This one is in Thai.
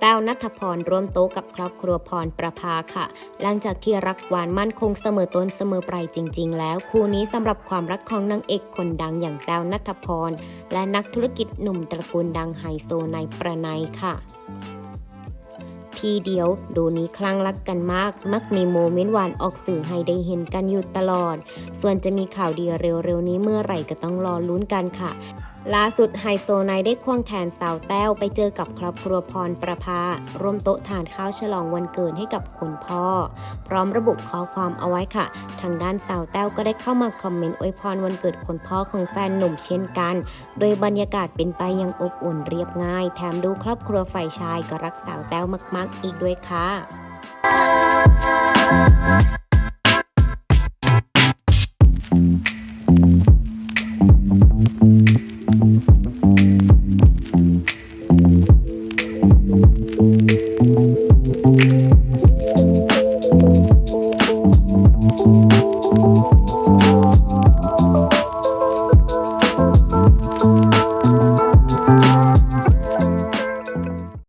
แต้วนัทพรร่วมโต๊ะกับครอบครัวพรประภาค่ะ หลังจากที่รักหวานมั่นคงเสมอต้นเสมอปลายจริง ๆ แล้ว คู่นี้สำหรับความรักของนางเอกคนดังอย่างแต้วนัทพร และนักธุรกิจหนุ่มตระกูลดังไฮโซในประไนค่ะทีเดียวดูนี้คลั่งรักกันมาก มักมีโมเมนต์หวานออกสื่อให้ได้เห็นกันอยู่ตลอด ส่วนจะมีข่าวดีเร็วๆนี้เมื่อไหร่ก็ต้องรอลุ้นกันค่ะ ล่าสุดไฮโซไนได้ควงแขนสาวแต้วไปเจอกับครอบครัวพรประภา ร่วมโต๊ะทานข้าวฉลองวันเกิดให้กับคุณพ่อ พร้อมระบุข้อความเอาไว้ค่ะ ทางด้านสาวแต้วก็ได้เข้ามาคอมเมนต์อวยพรวันเกิดคุณพ่อของแฟนหนุ่มเช่นกัน โดยบรรยากาศเป็นไปอยังอบอุ่นเรียบง่าย แถมดูครอบครัวฝ่ายชายก็รักสาวแต้วมาก ๆ อีกด้วยค่ะ Música